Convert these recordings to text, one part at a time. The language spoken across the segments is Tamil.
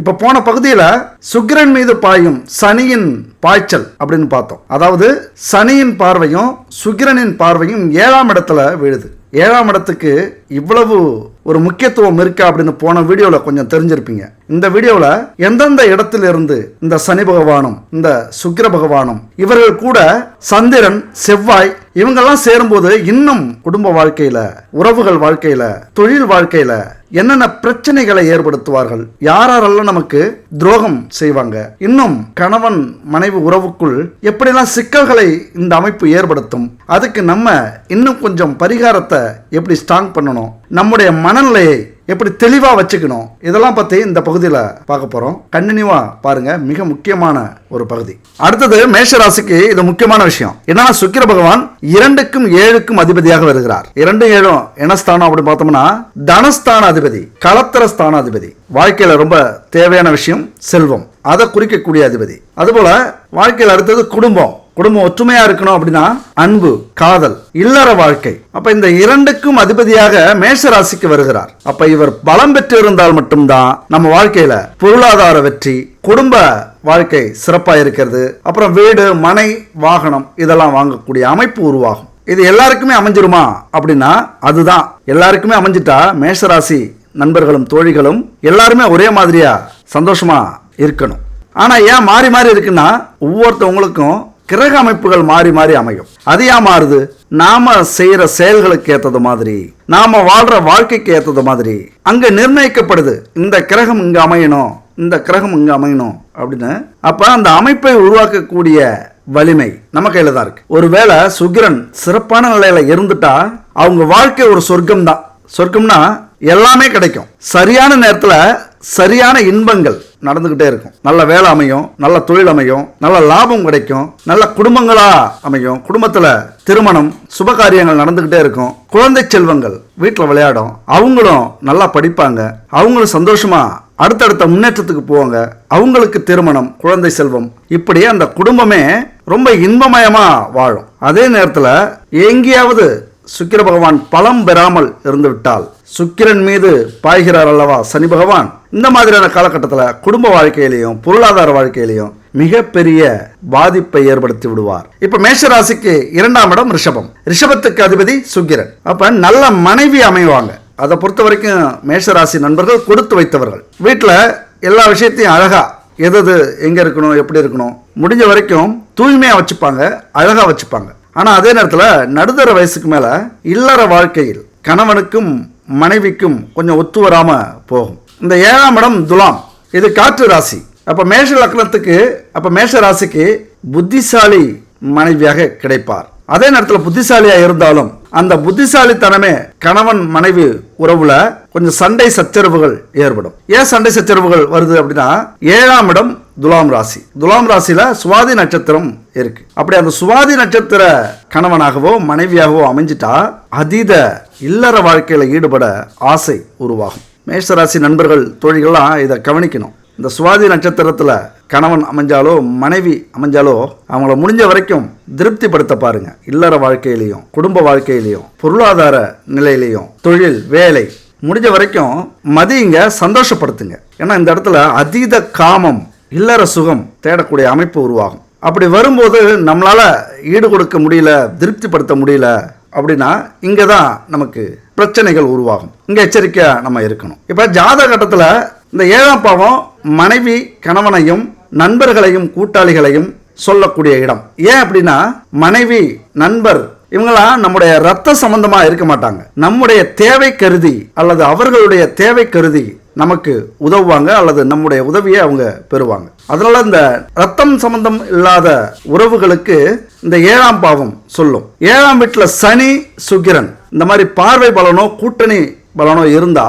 இப்ப போன பகுதியில சுக்கிரன் மீது பாயும் சனியின் பாய்ச்சல் அப்படின்னு பார்த்தோம். அதாவது சனியின் பார்வையும் சுக்கிரனின் பார்வையும் ஏழாம் இடத்துல விழுது. ஏழாம் இடத்துக்கு இவ்வளவு ஒரு முக்கியத்துவம் இருக்கா அப்படின்னு போன வீடியோவில் கொஞ்சம் தெரிஞ்சிருப்பீங்க. இந்த வீடியோவில் எந்தெந்த இடத்திலிருந்து இந்த சனி பகவானும் இந்த சுக்கிர பகவானும் இவர்கள் கூட சந்திரன் செவ்வாய் இவங்கெல்லாம் சேரும்போது இன்னும் குடும்ப வாழ்க்கையில உறவுகள் வாழ்க்கையில தொழில் வாழ்க்கையில என்னென்ன பிரச்சனைகளை ஏற்படுத்துவார்கள்? யாரெல்லாம் நமக்கு துரோகம் செய்வாங்க? இன்னும் கணவன் மனைவி உறவுக்குள் எப்படிலாம் சிக்கல்களை இந்த அமைப்பு ஏற்படுத்தும்? அதுக்கு நம்ம இன்னும் கொஞ்சம் பரிகாரத்தை எப்படி ஸ்ட்ராங் பண்ணணும்? நம்முடைய மனநிலையை எப்படி தெளிவாக வச்சுக்கணும்? இதெல்லாம் பற்றி இந்த பகுதியில் பார்க்க போகிறோம் கண்டினியூவாக பாருங்கள் மிக முக்கியமான ஒரு பகுதி. அடுத்தது மேஷராசிக்கு இது முக்கியமான விஷயம். என்னன்னா சுக்கிர பகவான் இரண்டுக்கும் ஏழுக்கும் அதிபதியாக வருகிறார். இரண்டு ஏழும் என்ன ஸ்தானம் அப்படின்னு பார்த்தோம்னா தனஸ்தான அதிபதி களத்திர ஸ்தான அதிபதி. வாழ்க்கையில் ரொம்ப தேவையான விஷயம் செல்வம். அதை குறிக்கக்கூடிய அதிபதி. அதுபோல் வாழ்க்கையில் அடுத்தது குடும்பம். குடும்பம் ஒற்றுமையா இருக்கணும் அப்படின்னா அன்பு காதல் இல்லற வாழ்க்கை. அப்ப இந்த இரண்டுக்கும் அதிபதியாக மேஷ ராசிக்கு வருகிறார். அப்ப இவர் பலம் பெற்று இருந்தால் மட்டும்தான் நம்ம வாழ்க்கையில பொருளாதார வெற்றி குடும்ப வாழ்க்கை சிறப்பா இருக்கிறது. அப்புறம் வீடு மனை வாகனம் இதெல்லாம் வாங்கக்கூடிய அமைப்பு உருவாகும். இது எல்லாருக்குமே அமைஞ்சிருமா அப்படின்னா அதுதான். எல்லாருக்குமே அமைஞ்சிட்டா மேஷராசி நண்பர்களும் தோழிகளும் எல்லாருமே ஒரே மாதிரியா சந்தோஷமா இருக்கணும். ஆனா ஏன் மாறி மாறி இருக்குன்னா ஒவ்வொருத்தவங்களுக்கும் கிரக அமைப்புகள் மாறி மாறி அமையும். அது ஏன் மாறுது? நாம செய்யற செயல்களுக்கு ஏத்தது மாதிரி நாம வாழ்ற வாழ்க்கைக்கு ஏத்தது மாதிரி அங்க நிர்ணயிக்கப்படுது. இந்த கிரகம் இங்க அமையணும் இந்த கிரகம் இங்க அமையணும் அப்படின்னு அப்ப அந்த அமைப்பை உருவாக்கக்கூடிய வலிமை நம்ம கையில தான் இருக்கு. ஒருவேளை சுக்கிரன் சிறப்பான நிலையில இருந்துட்டா அவங்க வாழ்க்கை ஒரு சொர்க்கம் தான் சொர்க்கம்னா எல்லாமே கிடைக்கும். சரியான நேரத்துல சரியான இன்பங்கள் நடந்துக்கிட்டே இருக்கும். நல்ல வேலை அமையும் நல்ல தொழில் அமையும் நல்ல லாபம் கிடைக்கும் நல்ல குடும்பங்களா அமையும். குடும்பத்தில் திருமணம் சுப காரியங்கள் நடந்துக்கிட்டே இருக்கும். குழந்தை செல்வங்கள் வீட்டில் விளையாடும். அவங்களும் நல்லா படிப்பாங்க. அவங்களும் சந்தோஷமா அடுத்தடுத்த முன்னேற்றத்துக்கு போவாங்க. அவங்களுக்கு திருமணம் குழந்தை செல்வம் இப்படி அந்த குடும்பமே ரொம்ப இன்பமயமா வாழும். அதே நேரத்தில் எங்கேயாவது சுக்கிர பகவான் பலம் பெறாமல் இருந்துவிட்டால் சுக்கிரன் மீது பாய்கிறார் அல்லவா? சனி பகவான். இந்த மாதிரியான காலகட்டத்தில் குடும்ப வாழ்க்கையிலையும் பொருளாதார வாழ்க்கையிலையும் மிகப்பெரிய பாதிப்பை ஏற்படுத்தி விடுவார். இப்ப மேஷராசிக்கு இரண்டாம் இடம் ரிஷபம். ரிஷபத்துக்கு அதிபதி சுக்கிரன். அப்ப நல்ல மனைவி அமைவாங்க. அதை பொறுத்த வரைக்கும் மேஷராசி நண்பர்கள் கொடுத்து வைத்தவர்கள். வீட்டில் எல்லா விஷயத்தையும் அழகா எது எங்கே எங்க இருக்கணும் எப்படி இருக்கணும் முடிஞ்ச வரைக்கும் தூய்மையா வச்சுப்பாங்க அழகா வச்சுப்பாங்க. ஆனா அதே நேரத்தில் நடுத்தர வயசுக்கு மேல இல்லற வாழ்க்கையில் கணவனுக்கும் மனைவிக்கும் கொஞ்சம் ஒத்து வராமல் போகும். இந்த ஏழாம் இடம் துலாம். இது காற்று ராசி. அப்போ மேஷ லக்னத்துக்கு அப்போ மேஷ ராசிக்கு புத்திசாலி மனைவியாக கிடைப்பார். அதே நேரத்தில் புத்திசாலியாக இருந்தாலும் அந்த புத்திசாலித்தனமே கணவன் மனைவி உறவுல கொஞ்சம் சண்டை சச்சரவுகள் ஏற்படும். ஏன் சண்டை சச்சரவுகள் வருது அப்படின்னா ஏழாம் இடம் துலாம் ராசி. துலாம் ராசியில் சுவாதி நட்சத்திரம் இருக்கு. அப்படி அந்த சுவாதி நட்சத்திர கணவனாகவோ மனைவியாகவோ அமைஞ்சிட்டா அதீத இல்லற வாழ்க்கையில் ஈடுபட ஆசை உருவாகும். மேஷராசி நண்பர்கள் தோழிகள்லாம் இதை கவனிக்கணும். இந்த சுவாதி நட்சத்திரத்தில் கணவன் அமைஞ்சாலோ மனைவி அமைஞ்சாலோ அவங்கள முடிஞ்ச வரைக்கும் திருப்திப்படுத்த பாருங்க. இல்லற வாழ்க்கையிலையும் குடும்ப வாழ்க்கையிலையும் பொருளாதார நிலையிலையும் தொழில் வேலை முடிஞ்ச வரைக்கும் மதியுங்க சந்தோஷப்படுத்துங்க. ஏன்னா இந்த இடத்துல அதீத காமம் இல்லற சுகம் தேடக்கூடிய அமைப்பு உருவாகும். அப்படி வரும்போது நம்மளால ஈடு கொடுக்க முடியல திருப்திப்படுத்த முடியல அப்படின்னா இங்கே தான் நமக்கு பிரச்சனைகள் உருவாகும். இங்கே எச்சரிக்கையாக நம்ம இருக்கணும். இப்போ ஜாதக கட்டத்தில் இந்த ஏழாம் பாவம் மனைவி கணவனையும் நண்பர்களையும் கூட்டாளிகளையும் சொல்லக்கூடிய இடம். ஏன் அப்படின்னா மனைவி நண்பர் இவங்களாம் நம்முடைய ரத்த சம்பந்தமாக இருக்க மாட்டாங்க. நம்முடைய தேவை கருதி அல்லது அவர்களுடைய தேவை கருதி நமக்கு உதவுவாங்க அல்லது நம்முடைய உதவியை அவங்க பெறுவாங்க. அதனால இந்த ரத்தம் சம்பந்தம் இல்லாத உறவுகளுக்கு இந்த ஏழாம் பாவம் சொல்லும். ஏழாம் வீட்டில் சனி சுக்கிரன் இந்த மாதிரி பார்வை பலனோ கூட்டணி பலனோ இருந்தா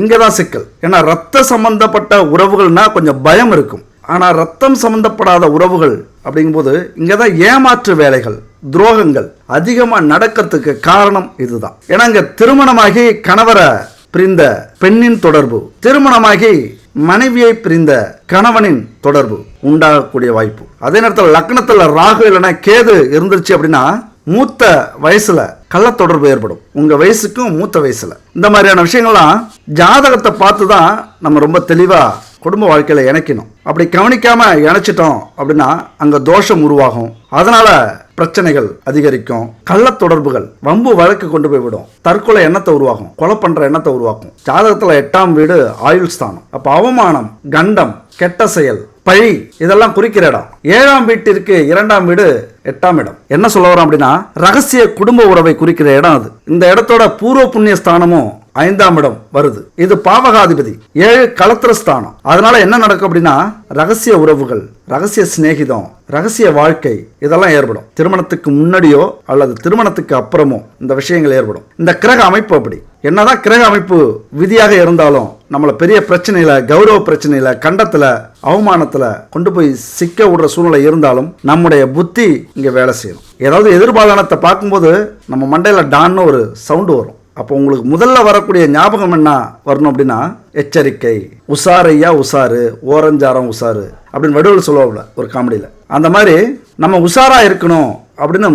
இங்கே தான் சிக்கல். ஏன்னா ரத்த சம்பந்தப்பட்ட உறவுகள்னா கொஞ்சம் பயம் இருக்கும். ஆனால் ரத்தம் சம்பந்தப்படாத உறவுகள் அப்படிங்கும்போது இங்கே தான் ஏமாற்று வேலைகள் துரோகங்கள் அதிகமாக நடக்கிறதுக்கு காரணம் இதுதான். ஏன்னா இங்கே திருமணமாகி கணவரை பிரிந்த பெண்ணின் தொடர்பு. திருமணமாகி மனைவியை பிரிந்த கணவனின் தொடர்பு உண்டாகக்கூடிய வாய்ப்பு. அதே நேரத்தில் லக்னத்தில் ராகு இல்லைன்னா கேது இருந்துருச்சு அப்படின்னா மூத்த வயசுல கள்ள தொடர்பு ஏற்படும். உங்க வயசுக்கும் மூத்த வயசுல. இந்த மாதிரியான விஷயங்கள்லாம் ஜாதகத்தை பார்த்து தான் நம்ம ரொம்ப தெளிவா குடும்ப வாழ்க்கையில இணைக்கணும். அப்படி கவனிக்காம இணைச்சிட்டோம் அப்படின்னா அங்க தோஷம் உருவாகும். அதனால பிரச்சனைகள் அதிகரிக்கும் கள்ள தொடர்புகள் வம்பு வழக்கு கொண்டு போய் விடும். தற்கொலை எண்ணத்தை உருவாகும் கொலை பண்ற எண்ணத்தை உருவாக்கும். ஜாதகத்துல எட்டாம் வீடு ஆயுள் ஸ்தானம். அப்ப அவமானம் கண்டம் கெட்ட செயல் பழி இதெல்லாம் குறிக்கிற இடம். ஏழாம் வீட்டிற்கு இரண்டாம் வீடு எட்டாம் இடம். என்ன சொல்ல வரோம் அப்படின்னா ரகசிய குடும்ப உறவை குறிக்கிற இடம் அது. இந்த இடத்தோட பூர்வ புண்ணிய ஸ்தானமும் ஐந்தாம் இடம் வருது. இது பாவகாதிபதி. ஏழு களத்திர ஸ்தானம் அதனால என்ன நடக்கும் அப்படின்னா ரகசிய உறவுகள் ரகசிய சிநேகிதம் ரகசிய வாழ்க்கை இதெல்லாம் ஏற்படும். திருமணத்துக்கு முன்னாடியோ அல்லது திருமணத்துக்கு அப்புறமோ இந்த விஷயங்கள் ஏற்படும். இந்த கிரக அமைப்பு அப்படி. என்னதான் கிரக அமைப்பு விதியாக இருந்தாலும் நம்மளை பெரிய பிரச்சனையில கௌரவ பிரச்சனையில கண்டத்துல அவமானத்துல கொண்டு போய் சிக்க விடுற சூழ்நிலை இருந்தாலும் நம்முடைய புத்தி இங்க வேலை செய்யணும் ஏதாவது எதிர்பாலனத்தை பார்க்கும்போது நம்ம மண்டையில டான்னு ஒரு சவுண்டு வரும். அப்போ உங்களுக்கு முதல்ல வரக்கூடிய ஞாபகம் என்ன வரணும் அப்படின்னா எச்சரிக்கை. உசாரையா உசாரு ஓரஞ்சாரம் உசாரு அப்படின்னு வடிவில் சொல்லுவாங்க ஒரு காமெடியில். அந்த மாதிரி நம்ம உஷாரா இருக்கணும் அப்படின்னு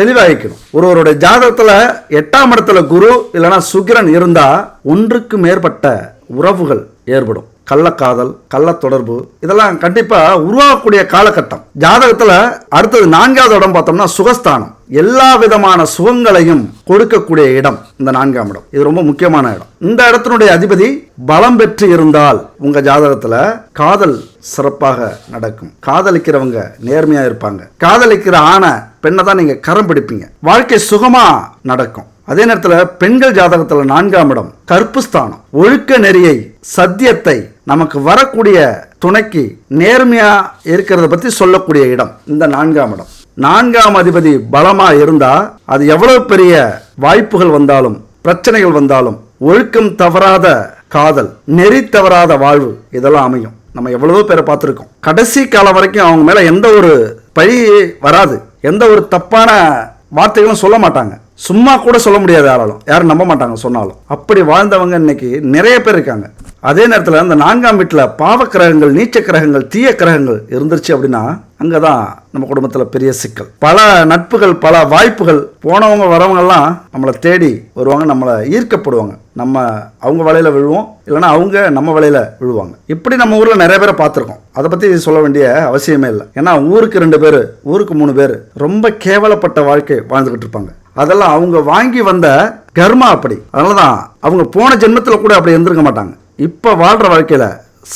தெளிவாகிக்கணும் ஒருவருடைய ஜாதகத்தில் எட்டாம் இடத்துல குரு இல்லைன்னா சுக்கிரன் இருந்தால் ஒன்றுக்கு மேற்பட்ட உறவுகள் ஏற்படும். கள்ளக்காதல் கள்ள தொடர்பு இதெல்லாம் கண்டிப்பாக உருவாகக்கூடிய காலகட்டம். ஜாதகத்தில் அடுத்தது நான்காவது இடம் பார்த்தோம்னா சுகஸ்தானம். எல்லா விதமான சுகங்களையும் கொடுக்கக்கூடிய இடம் இந்த நான்காம் இடம். இது ரொம்ப முக்கியமான இடம். இந்த இடத்தினுடைய அதிபதி பலம் பெற்று இருந்தால் உங்கள் ஜாதகத்தில் காதல் சிறப்பாக நடக்கும். காதலிக்கிறவங்க நேர்மையாக இருப்பாங்க. காதலிக்கிற ஆணை பெண்ணை தான் நீங்கள் கரம் பிடிப்பீங்க. வாழ்க்கை சுகமாக நடக்கும். அதே நேரத்தில் பெண்கள் ஜாதகத்தில் நான்காம் இடம் கற்பு ஸ்தானம் ஒழுக்க நெறியை சத்தியத்தை நமக்கு வரக்கூடிய துணைக்கு நேர்மையா இருக்கிறத பத்தி சொல்லக்கூடிய இடம் இந்த நான்காம் இடம். நான்காம் அதிபதி பலமா இருந்தா அது எவ்வளவு பெரிய வாய்ப்புகள் வந்தாலும் பிரச்சனைகள் வந்தாலும் ஒழுக்கம் தவறாத காதல் நெறி தவறாத வாழ்வு இதெல்லாம் அமையும். நம்ம எவ்வளவோ பேரை பார்த்துருக்கோம். கடைசி காலம் வரைக்கும் அவங்க மேல எந்த ஒரு பழி வராது. எந்த ஒரு தப்பான வார்த்தைகளும் சொல்ல மாட்டாங்க. சும்மா கூட சொல்ல முடியாது யாராலும். யாரும் நம்ப மாட்டாங்க சொன்னாலும். அப்படி வாழ்ந்தவங்க இன்னைக்கு நிறைய பேர் இருக்காங்க. அதே நேரத்தில் அந்த நான்காம் வீட்டில் பாவ கிரகங்கள் நீச்ச கிரகங்கள் தீய கிரகங்கள் இருந்துருச்சு அப்படின்னா அங்கே தான் நம்ம குடும்பத்தில் பெரிய சிக்கல். பல நட்புகள் பல வாய்ப்புகள் போனவங்க வரவங்கெல்லாம் நம்மளை தேடி வருவாங்க நம்மளை ஈர்க்கப்படுவாங்க. நம்ம அவங்க வலையில் விழுவோம் இல்லைன்னா அவங்க நம்ம வலையில் விழுவாங்க. இப்படி நம்ம ஊரில் நிறைய பேரை பார்த்துருக்கோம். அதை பற்றி சொல்ல வேண்டிய அவசியமே இல்லை. ஏன்னா ஊருக்கு ரெண்டு பேர் ஊருக்கு மூணு பேர் ரொம்ப கேவலப்பட்ட வாழ்க்கை வாழ்ந்துக்கிட்டு இருப்பாங்க. அதெல்லாம் அவங்க வாங்கி வந்த கர்மா அப்படி. அதனால தான் அவங்க போன ஜென்மத்தில் கூட அப்படி இருந்திருக்க மாட்டாங்க. இப்போ வாழ்கிற வாழ்க்கையில்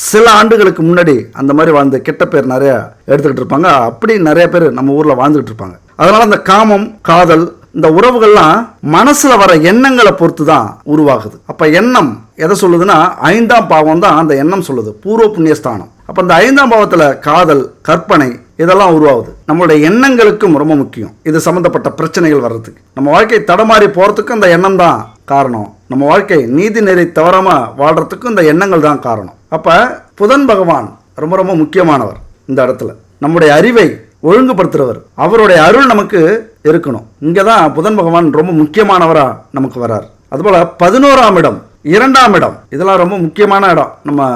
சில ஆண்டுகளுக்கு முன்னாடி அந்த மாதிரி வாழ்ந்த கெட்ட பேர் நிறையா எடுத்துக்கிட்டு இருப்பாங்க. அப்படி நிறைய பேர் நம்ம ஊரில் வாழ்ந்துகிட்டு இருப்பாங்க. அதனால் அந்த காமம் காதல் இந்த உறவுகள்லாம் மனசில் வர எண்ணங்களை பொறுத்து தான் உருவாகுது. அப்போ எண்ணம் எதை சொல்லுதுன்னா ஐந்தாம் பாவம் தான் அந்த எண்ணம் சொல்லுது. பூர்வ புண்ணியஸ்தானம். அப்போ இந்த ஐந்தாம் பாவத்தில் காதல் கற்பனை இதெல்லாம் உருவாகுது. நம்மளுடைய எண்ணங்களுக்கும் ரொம்ப முக்கியம். இது சம்மந்தப்பட்ட பிரச்சனைகள் வர்றதுக்கு. நம்ம வாழ்க்கை தடமாறி போகிறதுக்கும் இந்த எண்ணம் தான் காரணம். நம்ம வாழ்க்கை நீதி நெறி தவறாம வாழ்கிறதுக்கும் இந்த எண்ணங்கள் தான் காரணம். அப்போ புதன் பகவான் ரொம்ப ரொம்ப முக்கியமானவர் இந்த இடத்துல. நம்முடைய அறிவை ஒழுங்குபடுத்துறவர். அவருடைய அருள் நமக்கு இருக்கணும். இங்கே தான் புதன் பகவான் ரொம்ப முக்கியமானவராக நமக்கு வரார். அதுபோல் பதினோராம் இடம் இரண்டாம் இடம். இதெல்லாம் ரொம்ப முக்கியமான இடம் நம்ம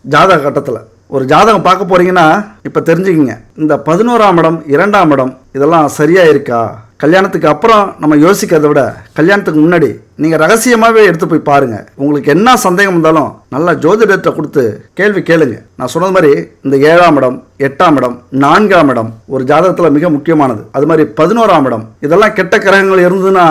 ஜாதக கட்டத்தில். ஒரு ஜாதகம் பார்க்க போறீங்கன்னா இப்போ தெரிஞ்சுக்கிங்க. இந்த பதினோராம் இடம் இரண்டாம் இடம் இதெல்லாம் சரியா இருக்கா? கல்யாணத்துக்கு அப்புறம் நம்ம யோசிக்கிறத விட கல்யாணத்துக்கு முன்னாடி நீங்கள் ரகசியமாகவே எடுத்து போய் பாருங்கள் உங்களுக்கு என்ன சந்தேகம் இருந்தாலும் நல்லா ஜோதிடத்தை கொடுத்து கேள்வி கேளுங்க. நான் சொன்னது மாதிரி இந்த ஏழாம் இடம் எட்டாம் இடம் நான்காம் இடம் ஒரு ஜாதகத்தில் மிக முக்கியமானது. அது மாதிரி பதினோராம் இடம் இதெல்லாம் கெட்ட கிரகங்கள் இருந்ததுன்னா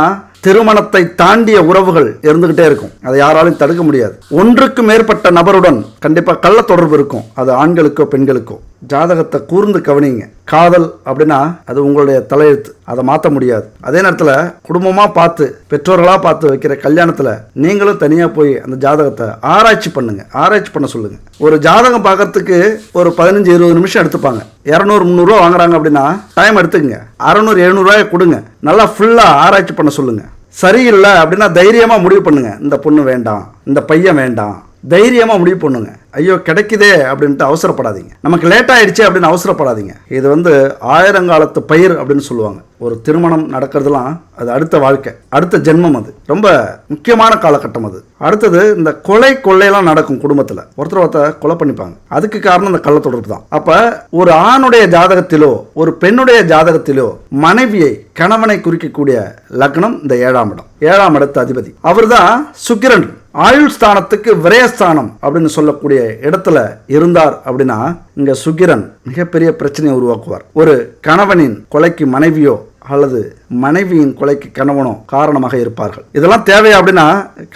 திருமணத்தை தாண்டிய உறவுகள் இருந்துகிட்டே இருக்கும். அதை யாராலும் தடுக்க முடியாது. ஒன்றுக்கு மேற்பட்ட நபருடன் கண்டிப்பாக கள்ள தொடர்பு இருக்கும். அது ஆண்களுக்கோ பெண்களுக்கோ. ஜாதகத்தை கூர்ந்து கவனிங்க. காதல் அப்படின்னா அது உங்களுடைய தலையெழுத்து. அதை மாற்ற முடியாது. அதே நேரத்தில் குடும்பமாக பார்த்து பெற்றோர்களாக பார்த்து வைக்கிற கல்யாணத்தில் நீங்களும் தனியாக போய் அந்த ஜாதகத்தை ஆராய்ச்சி பண்ணுங்க. ஆராய்ச்சி பண்ண சொல்லுங்க. ஒரு ஜாதகம் பார்க்கறதுக்கு ஒரு பதினஞ்சு இருபது நிமிஷம் எடுத்துப்பாங்க. இரநூறு முந்நூறுரூவா வாங்குறாங்க அப்படின்னா டைம் எடுத்துக்கங்க. அறநூறு எழுநூறுவாயை கொடுங்க. நல்லா ஃபுல்லாக ஆராய்ச்சி பண்ண சொல்லுங்கள் சரியில்லை அப்படின்னா தைரியமாக முடிவு பண்ணுங்கள் இந்த பொண்ணு வேண்டாம். இந்த பையன் வேண்டாம். தைரியமாக முடிவு பண்ணுங்க. ஐயோ கிடைக்குதே அப்படின்ட்டு அவசரப்படாதீங்க. நமக்கு லேட் ஆயிடுச்சு அப்படின்னு அவசரப்படாதீங்க. இது வந்து ஆயிரங்காலத்து பயிர் அப்படின்னு சொல்லுவாங்க. ஒரு திருமணம் நடக்கிறதுலாம் அது அடுத்த வாழ்க்கை அடுத்த ஜென்மம் அது. ரொம்ப முக்கியமான காலகட்டம் அது. அடுத்தது இந்த கொலை கொள்ளையெல்லாம் நடக்கும் குடும்பத்தில். ஒருத்தர் ஒருத்தர் கொலை பண்ணிப்பாங்க. அதுக்கு காரணம் இந்த கள்ள தொடர்பு தான். அப்போ ஒரு ஆணுடைய ஜாதகத்திலோ ஒரு பெண்ணுடைய ஜாதகத்திலோ மனைவியை கணவனை குறிக்கக்கூடிய லக்னம் இந்த ஏழாம் இடம். ஏழாம் இடத்து அதிபதி. அவர்தான் சுக்கிரன். ஆயுள் ஸ்தானத்துக்கு விரயஸ்தானம் அப்படின்னு சொல்லக்கூடிய இடத்துல இருந்தார் அப்படின்னா இங்க சுகிரன் மிகப்பெரிய பிரச்சனையை உருவாக்குவார். ஒரு கணவனின் கொலைக்கு மனைவியோ அல்லது மனைவியின் கொலைக்கு கணவனோ காரணமாக இருப்பார்கள். இதெல்லாம் தேவையா அப்படின்னா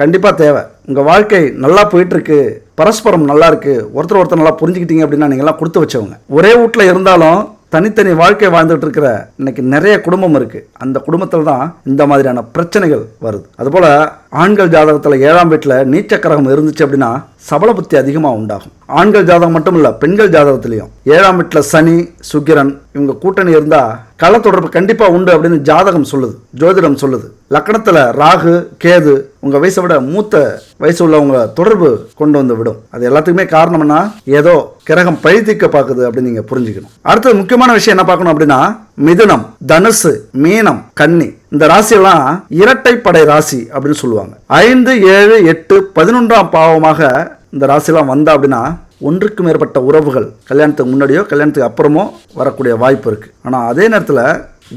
கண்டிப்பா தேவை. உங்க வாழ்க்கை நல்லா போயிட்டு இருக்கு பரஸ்பரம் நல்லா இருக்கு ஒருத்தர் ஒருத்தர் நல்லா புரிஞ்சுக்கிட்டீங்க அப்படின்னா நீங்களாம் கொடுத்து வச்சவங்க. ஒரே வீட்டில் இருந்தாலும் தனித்தனி வாழ்க்கை வாழ்ந்துட்டு இருக்கிற இன்னைக்கு நிறைய குடும்பம் இருக்கு. அந்த குடும்பத்தில் தான் இந்த மாதிரியான பிரச்சனைகள் வருது. அதுபோல ஆண்கள் ஜாதகத்தில் ஏழாம் வீட்டில் நீச்சக்கரகம் இருந்துச்சு அப்படின்னா சபல புத்தி அதிகமாக உண்டாகும். ஆண்கள் ஜாதகம் மட்டும் இல்லை பெண்கள் ஜாதகத்துலேயும். ஏழாம் வீட்டில் சனி சுக்கிரன் இவங்க கூட்டணி இருந்தால் கள தொடர்பு கண்டிப்பாக உண்டு அப்படின்னு ஜாதகம் சொல்லுது ஜோதிடம் சொல்லுது. லக்கணத்தில் ராகு கேது உங்கள் வயசை விட மூத்த வயசு உள்ளவங்க தொடர்பு கொண்டு வந்து விடும். அது எல்லாத்துக்குமே காரணம்னா ஏதோ கிரகம் பழித்திக்க பார்க்குது அப்படின்னு நீங்கள் புரிஞ்சுக்கணும். அடுத்தது முக்கியமான விஷயம் என்ன பார்க்கணும் அப்படின்னா மிதுனம் தனுசு மீனம் கன்னி. இந்த ராசியெல்லாம் இரட்டைப்படை ராசி அப்படின்னு சொல்லுவாங்க. ஐந்து ஏழு எட்டு பதினொன்றாம் பாவமாக இந்த ராசிலாம் வந்தா அப்படின்னா ஒன்றுக்கு மேற்பட்ட உறவுகள் கல்யாணத்துக்கு முன்னாடியோ கல்யாணத்துக்கு அப்புறமோ வரக்கூடிய வாய்ப்பு இருக்கு. ஆனால் அதே நேரத்தில்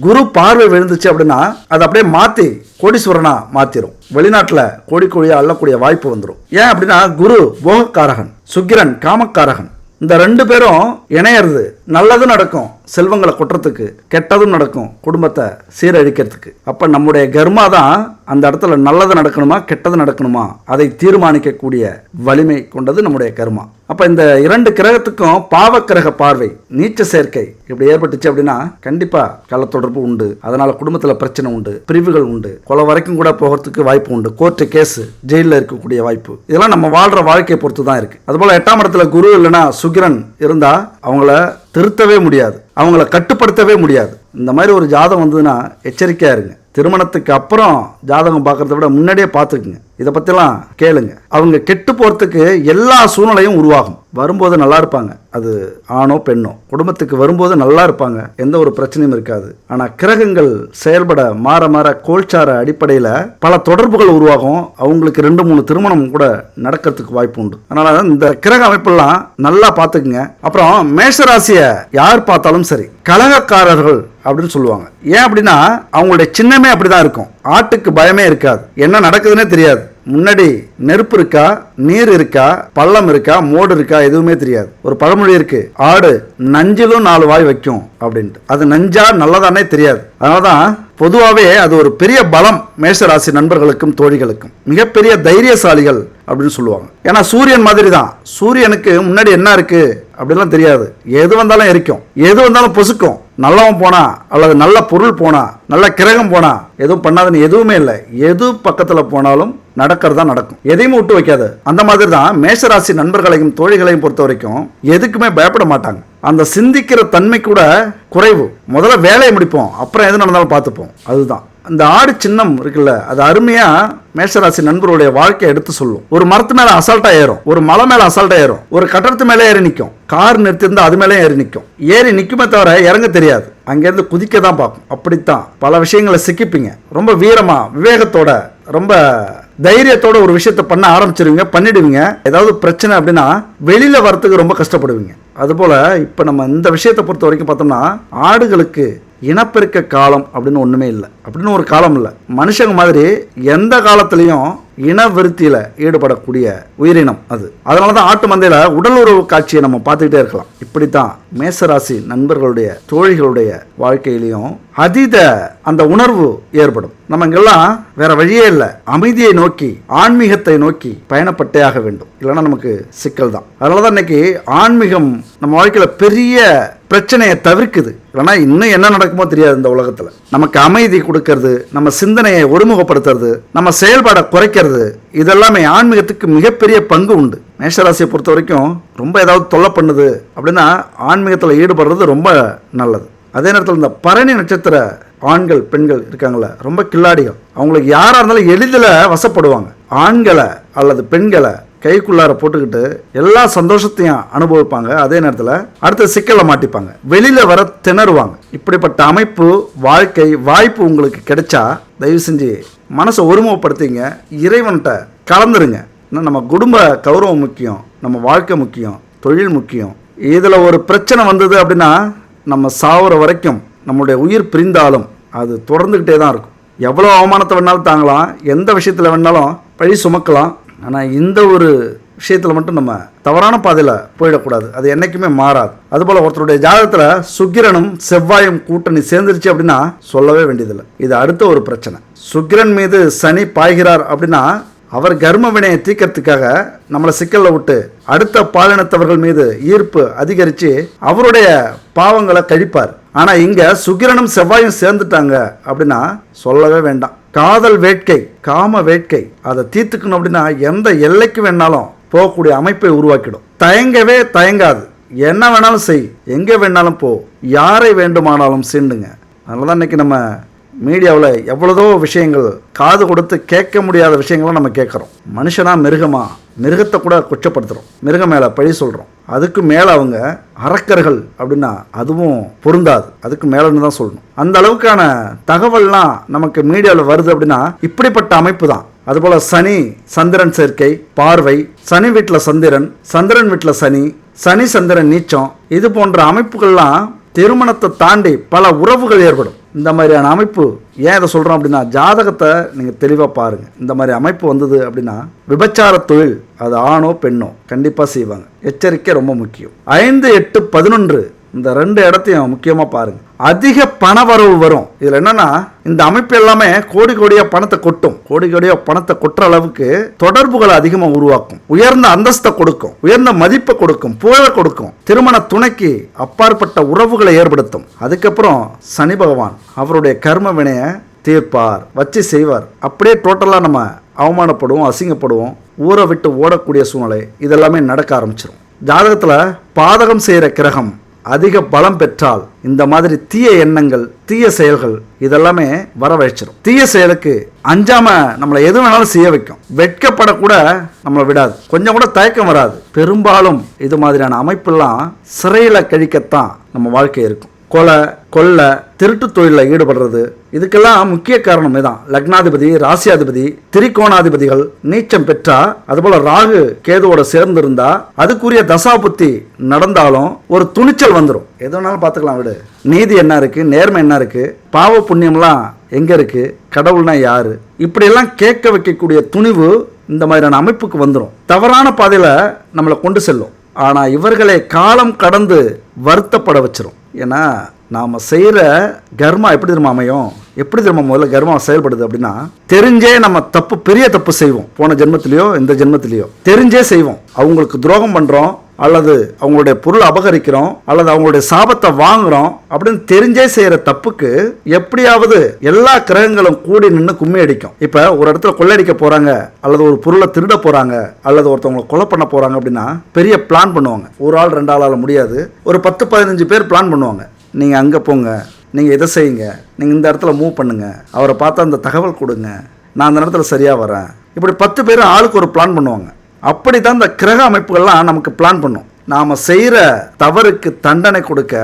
குரு பார்வை விழுந்துச்சு அப்படின்னா அதை அப்படியே மாற்றி கோடீஸ்வரனா மாற்றிடும் வெளிநாட்டில் கோடி கோடியாக அள்ளக்கூடிய வாய்ப்பு வந்துடும் ஏன் அப்படின்னா குரு போகக்காரகன் சுக்கிரன் காமக்காரகன். இந்த ரெண்டு பேரும் இணையறது நல்லதும் நடக்கும் செல்வங்களை கொட்டுறதுக்கு கெட்டதும் நடக்கும் குடும்பத்தை சீரழிக்கிறதுக்கு. அப்ப நம்முடைய கர்மா தான் அந்த இடத்துல நல்லது நடக்கணுமா கெட்டது நடக்கணுமா? அதை தீர்மானிக்கக்கூடிய வலிமை கொண்டது நம்முடைய கர்மா. அப்ப இந்த இரண்டு கிரகத்துக்கும் பாவக்கிரக பார்வை நீச்ச சேர்க்கை இப்படி ஏற்பட்டுச்சு அப்படின்னா கண்டிப்பா கள்ள தொடர்பு உண்டு. அதனால குடும்பத்துல பிரச்சனை உண்டு பிரிவுகள் உண்டு. கொலை வரைக்கும் கூட போகிறதுக்கு வாய்ப்பு உண்டு. கோர்ட்டு கேஸ் ஜெயிலில் இருக்கக்கூடிய வாய்ப்பு. இதெல்லாம் நம்ம வாழ்ற வாழ்க்கையை பொறுத்து தான் இருக்கு. அதுபோல எட்டாம் இடத்துல குரு இல்லைன்னா சுக்கிரன் இருந்தா அவங்கள திருத்தவே முடியாது. அவங்கள கட்டுப்படுத்தவே முடியாது. இந்த மாதிரி ஒரு ஜாதகம் வந்ததுன்னா எச்சரிக்கையாக இருங்க. திருமணத்துக்கு அப்புறம் ஜாதகம் பார்க்குறத விட முன்னாடியே பார்த்துக்குங்க. இதை பற்றிலாம் கேளுங்க. அவங்க கெட்டு போகிறதுக்கு எல்லா சூழ்நிலையும் உருவாகும். வரும்போது நல்லா இருப்பாங்க. அது ஆணோ பெண்ணோ. குடும்பத்துக்கு வரும்போது நல்லா இருப்பாங்க. எந்த ஒரு பிரச்சனையும் இருக்காது. ஆனால் கிரகங்கள் செயல்பட மாற மாற கோல்சார அடிப்படையில் பல தொடர்புகள் உருவாகும். அவங்களுக்கு ரெண்டு மூணு திருமணம் கூட நடக்கிறதுக்கு வாய்ப்பு உண்டு. அதனால இந்த கிரக அமைப்பெல்லாம் நல்லா பார்த்துக்குங்க. அப்புறம் மேஷராசியை யார் பார்த்தாலும் சரி கலகக்காரர்கள் அப்படின்னு சொல்லுவாங்க. ஏன் அப்படின்னா அவங்களுடைய சின்னமே அப்படிதான் இருக்கும். ஆட்டுக்கு பயமே இருக்காது. என்ன நடக்குதுன்னே தெரியாது. முன்னாடி நெருப்பு இருக்கா நீர் இருக்கா பள்ளம் இருக்கா மோடு இருக்கா எதுவுமே தெரியாது. ஒரு பழமொழி இருக்கு ஆடு நஞ்சிலும் நாலு வாய் வைக்கும் அப்படின்ட்டு. அது நஞ்சா நல்லதானே தெரியாது. அதனாலதான் பொதுவாகவே அது ஒரு பெரிய பலம் மேஷராசி நண்பர்களுக்கும் தோழிகளுக்கும். மிகப்பெரிய தைரியசாலிகள் அப்படின்னு சொல்லுவாங்க. ஏன்னா சூரியன் மாதிரி தான் சூரியனுக்கு முன்னாடி என்ன இருக்கு அப்படிலாம் தெரியாது. எது வந்தாலும் எரிக்கும். எது வந்தாலும் பொசுக்கும். நல்லவன் போனா அல்லது நல்ல பொருள் போனா நல்ல கிரகம் போனா எதுவும் பண்ணாதுன்னு எதுவுமே இல்லை. எது பக்கத்தில் போனாலும் நடக்கிறதா நடக்கும். எதையும் விட்டு வைக்காது. அந்த மாதிரி தான் மேஷராசி நண்பர்களையும் தோழிகளையும் பொறுத்த வரைக்கும் எதுக்குமே பயப்பட மாட்டாங்க. அந்த சிந்திக்கிற தன்மை கூட குறைவு. முதல்ல வேலையை முடிப்போம். அப்புறம் எது நடந்தாலும் பார்த்துப்போம். அதுதான். இந்த ஆடு சின்னம் இருக்குல்ல அது அருமையா மேஷராசி நண்பருடைய வாழ்க்கையை எடுத்து சொல்லும். ஒரு மரத்து மேல அசால்ட்டா ஏறும் ஒரு மலை மேல அசால்ட்டா ஏறும் ஒரு கட்டடத்து மேலே ஏறி நிற்கும் கார் நிறுத்திருந்தா அது மேலே ஏறி நிற்கும் ஏறி நிற்குமே தவிர இறங்க தெரியாது. அங்கேருந்து குதிக்க தான் பார்க்கும். அப்படித்தான் பல விஷயங்களை சிக்கிப்பீங்க. ரொம்ப வீரமா விவேகத்தோட ரொம்ப தைரியத்தோட ஒரு விஷயத்த பண்ண ஆரம்பிச்சிருவீங்க பண்ணிடுவீங்க. ஏதாவது பிரச்சனை அப்படின்னா வெளியில வரத்துக்கு ரொம்ப கஷ்டப்படுவீங்க. அதுபோல இப்போ நம்ம இந்த விஷயத்தை பொறுத்த வரைக்கும் பார்த்தோம்னா ஆடுகளுக்கு இனப்பெருக்க காலம் அப்படின்னு ஒன்றுமே இல்லை. அப்படின்னு ஒரு காலம் இல்லை. மனுஷங்க மாதிரி எந்த காலத்துலேயும் இனவிருத்தியில் ஈடுபடக்கூடிய உயிரினம் அது. அதனால தான் ஆட்டு மந்தையில் உடல் உறவு காட்சியை நம்ம பார்த்துக்கிட்டே இருக்கலாம். இப்படித்தான் மேசராசி நண்பர்களுடைய தோழிகளுடைய வாழ்க்கையிலையும் அதீத அந்த உணர்வு ஏற்படும். நம்ம இங்கெல்லாம் வேற வழியே இல்லை. அமைதியை நோக்கி ஆன்மீகத்தை நோக்கி பயணப்பட்டே ஆக வேண்டும். இல்லைன்னா நமக்கு சிக்கல் தான். அதனால தான் இன்னைக்கு ஆன்மீகம் நம்ம வாழ்க்கையில் பெரிய பிரச்சனையை தவிர்க்குது. இல்லைன்னா இன்னும் என்ன நடக்குமோ தெரியாது இந்த உலகத்தில். நமக்கு அமைதி கொடுக்கறது நம்ம சிந்தனையை ஒருமுகப்படுத்துறது நம்ம செயல்பாடை குறைக்கிறது இதெல்லாமே ஆன்மீகத்துக்கு மிகப்பெரிய பங்கு உண்டு. மேஷராசியை பொறுத்த வரைக்கும் ரொம்ப ஏதாவது தொல்லை பண்ணுது அப்படின்னா ஆன்மீகத்தில் ஈடுபடுறது ரொம்ப நல்லது. அதே நேரத்தில் இந்த பரணி நட்சத்திர ஆண்கள் பெண்கள் இருக்காங்களே ரொம்ப கில்லாடிகள். அவங்களுக்கு யாராக இருந்தாலும் எளிதில் வசப்படுவாங்க. ஆண்களை அல்லது பெண்களை கைக்குள்ளார போட்டுக்கிட்டு எல்லா சந்தோஷத்தையும் அனுபவிப்பாங்க. அதே நேரத்தில் அடுத்த சிக்கலை மாட்டிப்பாங்க. வெளியில் வர திணறுவாங்க. இப்படிப்பட்ட அமைப்பு வாழ்க்கை வாய்ப்பு உங்களுக்கு கிடைச்சா தயவு செஞ்சு மனசை ஒருமுகப்படுத்திங்க. இறைவன்கிட்ட கலந்துருங்க. ஏன்னா நம்ம குடும்ப கௌரவம் முக்கியம் நம்ம வாழ்க்கை முக்கியம் தொழில் முக்கியம். இதில் ஒரு பிரச்சனை வந்தது அப்படின்னா நம்ம சாவுற வரைக்கும் நம்மளுடைய உயிர் பிரிந்தாலும் அது தொடர்ந்துக்கிட்டே தான் இருக்கும். எவ்வளோ அவமானத்தை வேணாலும் தாங்கலாம் எந்த விஷயத்தில் வேணாலும் பழி சுமக்கலாம். ஆனால் இந்த ஒரு விஷயத்தில் மட்டும் நம்ம தவறான பாதையில் போயிடக்கூடாது. அது என்றைக்குமே மாறாது. அதுபோல் ஒருத்தருடைய ஜாதகத்தில் சுக்கிரனும் செவ்வாயும் கூட்டணி சேர்ந்துருச்சு அப்படின்னா சொல்லவே வேண்டியதில்லை. இது அடுத்த ஒரு பிரச்சனை. சுக்கிரன் மீது சனி பாய்கிறார் அப்படின்னா அவர் கர்ம வினையை தீர்க்கறதுக்காக நம்மளை சிக்கலில் விட்டு அடுத்த பாலினத்தவர்கள் மீது ஈர்ப்பு அதிகரித்து அவருடைய பாவங்களை கழிப்பார். ஆனால் இங்கே சுக்கிரனும் செவ்வாயும் சேர்ந்துட்டாங்க அப்படின்னா சொல்லவே வேண்டாம். காதல் வேட்கை காம வேட்கை அதை தீர்த்துக்கணும் அப்படின்னா எந்த எல்லைக்கு வேணாலும் போகக்கூடிய அமைப்பை உருவாக்கிடும். தயங்கவே தயங்காது. என்ன வேணாலும் செய் எங்கே வேணாலும் போ யாரை வேண்டுமானாலும் சீண்டுங்க அதனால தான் இன்னைக்கு நம்ம மீடியாவில் எவ்வளதோ விஷயங்கள் காது கொடுத்து கேட்க முடியாத விஷயங்களை நம்ம கேட்குறோம். மனுஷனா மிருகமா? மிருகத்தை கூட குற்றப்படுத்துகிறோம் மிருகம் மேலே பழி சொல்கிறோம் அதுக்கு மேலே அவங்க அரக்கர்கள் அப்படின்னா அதுவும் பொருந்தாது. அதுக்கு மேலேன்னு தான் சொல்லணும். அந்த அளவுக்கான தகவல்லாம் நமக்கு மீடியாவில் வருது அப்படின்னா இப்படிப்பட்ட அமைப்பு தான். அதுபோல் சனி சந்திரன் சேர்க்கை பார்வை சனி வீட்டில் சந்திரன் சந்திரன் வீட்டில் சனி சனி சந்திரன் நீச்சம் இது போன்ற அமைப்புகள்லாம் திருமணத்தை தாண்டி பல உறவுகள் ஏற்படும். இந்த மாதிரியான அமைப்பு ஏன் இதை சொல்கிறோம் அப்படின்னா ஜாதகத்தை நீங்கள் தெளிவாக பாருங்கள் இந்த மாதிரி அமைப்பு வந்தது அப்படின்னா விபச்சார தொழில் அது ஆணோ பெண்ணோ கண்டிப்பாக செய்வாங்க. எச்சரிக்கை ரொம்ப முக்கியம். ஐந்து எட்டு பதினொன்று இந்த ரெண்டு இடத்தையும் முக்கியமாக பாருங்கள் அதிக பண வரவு வரும். இதில் என்னென்னா இந்த அமைப்பு எல்லாமே கோடி கோடியாக பணத்தை கொட்டும். கோடி கோடியாக பணத்தை கொட்டுற அளவுக்கு தொடர்புகளை அதிகமாக உருவாக்கும். உயர்ந்த அந்தஸ்தை கொடுக்கும். உயர்ந்த மதிப்பை கொடுக்கும். புகழை கொடுக்கும். திருமண துணைக்கு அப்பாற்பட்ட உறவுகளை ஏற்படுத்தும். அதுக்கப்புறம் சனி பகவான் அவருடைய கர்ம வினையை தீர்ப்பார் வச்சு செய்வார். அப்படியே டோட்டலாக நம்ம அவமானப்படுவோம் அசிங்கப்படுவோம் ஊரை விட்டு ஓடக்கூடிய சூழ்நிலை இதெல்லாமே நடக்க ஆரம்பிச்சிடும் ஜாதகத்தில் பாதகம் செய்கிற கிரகம் அதிக பலம் பெற்றால் இந்த மாதிரி தீய எண்ணங்கள் தீய செயல்கள் இதெல்லாமே வர வழிச்சிடும் தீய செயலுக்கு அஞ்சாம நம்மளை எது வேணாலும் செய்ய வைக்கும். வெட்கப்படக்கூட நம்மளை விடாது. கொஞ்சம் கூட தயக்கம் வராது. பெரும்பாலும் இது மாதிரியான அமைப்பெல்லாம் சிறையில் கழிக்கத்தான் நம்ம வாழ்க்கை இருக்கும். கொலை கொள்ளை திருட்டு தொழிலில் ஈடுபடுறது. இதுக்கெல்லாம் முக்கிய காரணம் இதான் லக்னாதிபதி ராசியாதிபதி திரிகோணாதிபதிகள் நீச்சம் பெற்றா அதுபோல ராகு கேதுவோட சேர்ந்திருந்தா அதுக்குரிய தசாபுத்தி நடந்தாலும் ஒரு துணிச்சல் வந்துடும் எது வேணாலும் பார்த்துக்கலாம் விடு. நீதி என்ன இருக்கு? நேர்மை என்ன இருக்கு? பாவ புண்ணியம்லாம் எங்க இருக்கு? கடவுள்னா யாரு? இப்படியெல்லாம் கேட்க வைக்கக்கூடிய துணிவு இந்த மாதிரியான அமைப்புக்கு வந்துடும் தவறான பாதையில் நம்மளை கொண்டு செல்லும். ஆனால் இவர்களை காலம் கடந்து வருத்தப்பட வச்சிரும். ஏன்னா நாம் செய்கிற கர்மா எப்படி தெரியுமா அமையும்? எப்படி தெரியுமா முதல்ல கர்மா செயல்படுது அப்படின்னா தெரிஞ்சே நம்ம தப்பு பெரிய தப்பு செய்வோம். போன ஜென்மத்திலையோ இந்த ஜென்மத்திலையோ. தெரிஞ்சே செய்வோம். அவங்களுக்கு துரோகம் பண்ணுறோம் அல்லது அவங்களுடைய பொருள் அபகரிக்கிறோம் அல்லது அவங்களுடைய சாபத்தை வாங்குறோம் அப்படின்னு தெரிஞ்சே செய்யற தப்புக்கு எப்படியாவது எல்லா கிரகங்களும் கூடி நின்று கும்மி அடிக்கும் இப்ப ஒரு இடத்துல கொள்ளடிக்க போறாங்க அல்லது ஒரு பொருளை திருட போறாங்க அல்லது ஒருத்தவங்களை கொலை பண்ண போறாங்க அப்படின்னா பெரிய பிளான் பண்ணுவாங்க. ஒரு ஆள் ரெண்டு ஆளால் முடியாது. ஒரு பத்து பதினஞ்சு பேர் பிளான் பண்ணுவாங்க. நீங்க அங்க போங்க நீங்க இதை செய்யுங்க நீங்க இந்த இடத்துல மூவ் பண்ணுங்க அவரை பார்த்தா அந்த தகவல் கொடுங்க நான் அந்த இடத்துல சரியா வரேன். இப்படி பத்து பேர் ஆளுக்கு ஒரு பிளான் பண்ணுவாங்க. அப்படி தான் இந்த கிரக அமைப்புகள்லாம் நமக்கு பிளான் பண்ணும். நாம் செய்கிற தவறுக்கு தண்டனை கொடுக்க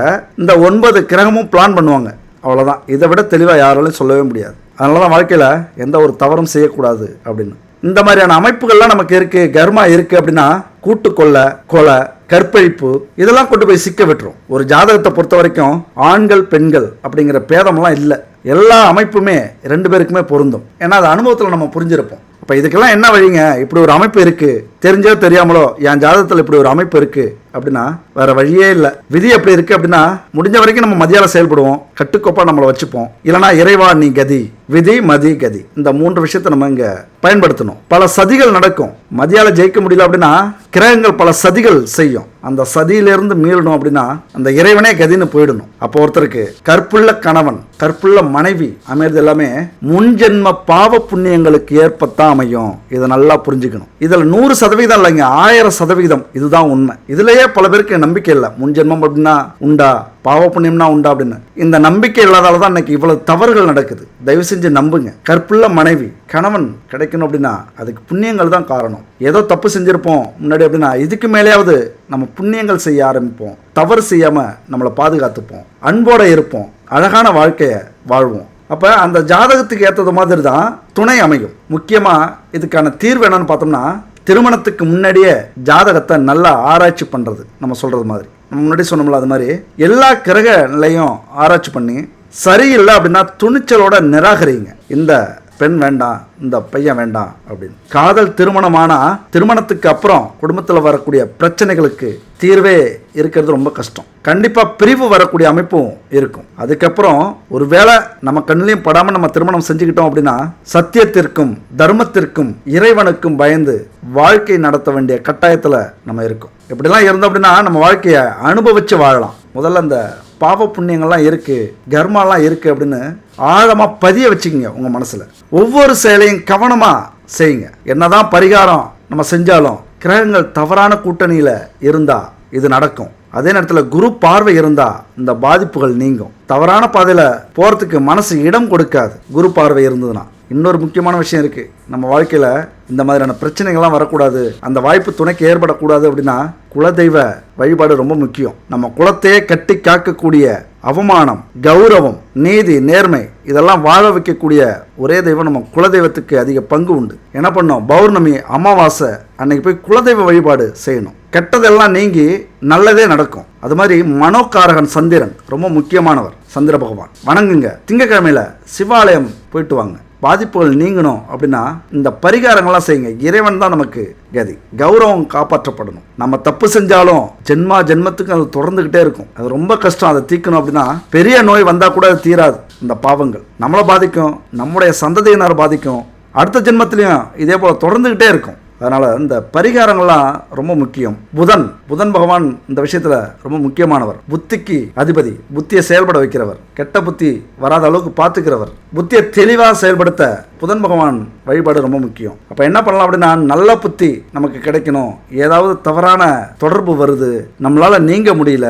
இந்த ஒன்பது கிரகமும் பிளான் பண்ணுவாங்க. அவ்வளோதான் இதை விட தெளிவாக யாராலையும் சொல்லவே முடியாது. அதனால தான் வாழ்க்கையில் எந்த ஒரு தவறும் செய்யக்கூடாது அப்படின்னு. இந்த மாதிரியான அமைப்புகள்லாம் நமக்கு இருக்குது கர்மா இருக்குது அப்படின்னா கூட்டு கொள்ளை கொலை கற்பழிப்பு இதெல்லாம் கொண்டு போய் சிக்க விட்டுரும். ஒரு ஜாதகத்தை பொறுத்த வரைக்கும் ஆண்கள் பெண்கள் அப்படிங்கிற பேதமெல்லாம் இல்லை. எல்லா அமைப்புமே ரெண்டு பேருக்குமே பொருந்தும். ஏன்னா அது அனுபவத்தில் நம்ம புரிஞ்சிருப்போம். அப்போ இதுக்கெல்லாம் என்ன வழிங்க? இப்படி ஒரு அமைப்பு இருக்குது தெரிஞ்சோ தெரியாமலோ என் ஜாதகத்தில் இப்படி ஒரு அமைப்பு இருக்குது அப்படின்னா வேற வழியே இல்லை. விதி எப்படி இருக்குது அப்படின்னா முடிஞ்ச வரைக்கும் நம்ம மதியால செயல்படுவோம். கட்டுக்கோப்பா நம்மளை வச்சுப்போம். இல்லைனா இறைவா நீ கதி. விதி மதி கதி. இந்த மூன்று விஷயத்தை நம்ம இங்கே பயன்படுத்தணும். பல சதிகள் நடக்கும். மதியால ஜெயிக்க முடியல அப்படின்னா கிரகங்கள் பல சதிகள் செய்யும். அந்த சதியிலிருந்து மீளணும் அப்படின்னா அந்த இறைவனே கதின்னு போயிடணும். அப்போ ஒருத்தருக்கு கற்புள்ள கணவன் கற்புள்ள மனைவி அமையிறது எல்லாமே முன்ஜென்ம பாவ புண்ணியங்களுக்கு ஏற்பத்தான் அமையும். இதை நல்லா புரிஞ்சுக்கணும். இதில் நூறு சதவீதம் இல்லைங்க. ஆயிரம் சதவீதம். இதுதான் உண்மை. இதுலயே பல பேருக்கு நம்பிக்கை இல்லை. முன்ஜென்மம் அப்படின்னா உண்டா? பாவ புண்ணியம்னா உண்டா அப்படின்னு. இந்த நம்பிக்கை இல்லாதால தான் இன்னைக்கு இவ்வளவு தவறுகள் நடக்குது. தயவு செஞ்சு நம்புங்க. கற்புள்ள மனைவி கணவன் கிடைக்கணும் அப்படின்னா அதுக்கு புண்ணியங்கள் தான் காரணம். ஏதோ தப்பு செஞ்சிருப்போம் முன்னாடி அப்படின்னா இதுக்கு மேலேயாவது நம்ம புண்ணியங்கள் செய்ய ஆரம்பிப்போம். தவறு செய்யாம நம்மளை பாதுகாத்துப்போம். அன்போட இருப்போம். அழகான வாழ்க்கையை வாழ்வோம். அப்போ அந்த ஜாதகத்துக்கு ஏற்றது மாதிரி தான் துணை அமையும். முக்கியமாக இதுக்கான தீர்வு என்னன்னு பார்த்தோம்னா திருமணத்துக்கு முன்னாடியே ஜாதகத்தை நல்லா ஆராய்ச்சி பண்ணுறது நம்ம சொல்கிறது மாதிரி. நம்ம முன்னாடி சொன்னோம்ல அது மாதிரி. எல்லா கிரக நிலையும் ஆராய்ச்சி பண்ணி சரியில்லை அப்படின்னா துணிச்சலோட நிராகரிங்க. இந்த பெண் வேண்டாம் இந்த பையன் வேண்டாம் அப்படின்னு. காதல் திருமணமானா திருமணத்துக்கு அப்புறம் குடும்பத்தில் வரக்கூடிய பிரச்சனைகளுக்கு தீர்வே இருக்கிறது ரொம்ப கஷ்டம். கண்டிப்பாக பிரிவு வரக்கூடிய அமைப்பும் இருக்கும். அதுக்கப்புறம் ஒருவேளை நம்ம கண்ணிலையும் படாமல் நம்ம திருமணம் செஞ்சுக்கிட்டோம் அப்படின்னா சத்தியத்திற்கும் தர்மத்திற்கும் இறைவனுக்கும் பயந்து வாழ்க்கை நடத்த வேண்டிய கட்டாயத்தில் நம்ம இருக்கோம். இப்படிலாம் இருந்தோம் அப்படின்னா நம்ம வாழ்க்கையை அனுபவிச்சு வாழலாம். முதல்ல அந்த பாவ புண்ணியங்கள்லாம் இருக்குது கர்மாலாம் இருக்குது அப்படின்னு ஆழமாக பதிய வச்சுக்கோங்க உங்கள் மனசில். ஒவ்வொரு செயலையும் கவனமாக செய்யுங்க. என்னதான் பரிகாரம் நம்ம செஞ்சாலும் கிரகங்கள் தவறான கூட்டணியில் இருந்தால் இது நடக்கும். அதே நேரத்தில் குரு பார்வை இருந்தால் இந்த பாதிப்புகள் நீங்கும். தவறான பாதையில் போகிறதுக்கு மனசு இடம் கொடுக்காது குரு பார்வை இருந்ததுன்னா. இன்னொரு முக்கியமான விஷயம் இருக்குது நம்ம வாழ்க்கையில் இந்த மாதிரியான பிரச்சனைகள்லாம் வரக்கூடாது. அந்த வாய்ப்பு துணைக்கு ஏற்படக்கூடாது அப்படின்னா குலதெய்வ வழிபாடு ரொம்ப முக்கியம். நம்ம குலத்தையே கட்டி காக்கக்கூடிய அவமானம் கௌரவம் நீதி நேர்மை இதெல்லாம் வாழ வைக்கக்கூடிய ஒரே தெய்வம் நம்ம குலதெய்வத்துக்கு அதிக பங்கு உண்டு. என்ன பண்ணோம்? பௌர்ணமி அமாவாசை அன்னைக்கு போய் குலதெய்வ வழிபாடு செய்யணும். கெட்டதெல்லாம் நீங்கி நல்லதே நடக்கும். அது மாதிரி மனோகாரகன் சந்திரன் ரொம்ப முக்கியமானவர் சந்திர பகவான். வணங்குங்க. திங்கக்கிழமையில சிவாலயம் போயிட்டு வாங்க. பாதிப்புகள் நீங்கணும் அப்படின்னா இந்த பரிகாரங்கள்லாம் செய்யுங்க. இறைவன் தான் நமக்கு கதி. கௌரவம் காப்பாற்றப்படணும். நம்ம தப்பு செஞ்சாலும் ஜென்மா ஜென்மத்துக்கு அது தொடர்ந்துக்கிட்டே இருக்கும். அது ரொம்ப கஷ்டம். அதை தீர்க்கணும் அப்படின்னா பெரிய நோய் வந்தால் கூட அது தீராது. இந்த பாவங்கள். நம்மளை பாதிக்கும். நம்முடைய சந்ததியினர் பாதிக்கும். அடுத்த ஜென்மத்திலையும் இதே போல் தொடர்ந்துக்கிட்டே இருக்கும். அதனால் இந்த பரிகாரங்கள்லாம் ரொம்ப முக்கியம். புதன் புதன் பகவான் இந்த விஷயத்தில் ரொம்ப முக்கியமானவர். புத்திக்கு அதிபதி புத்தியை செயல்பட வைக்கிறவர். கெட்ட புத்தி வராத அளவுக்கு பார்த்துக்கிறவர். புத்தியை தெளிவாக செயல்படுத்த புதன் பகவான் வழிபாடு ரொம்ப முக்கியம். அப்போ என்ன பண்ணலாம் அப்படின்னா நல்ல புத்தி நமக்கு கிடைக்கணும். ஏதாவது தவறான தொடர்பு வருது நம்மளால் நீங்க முடியல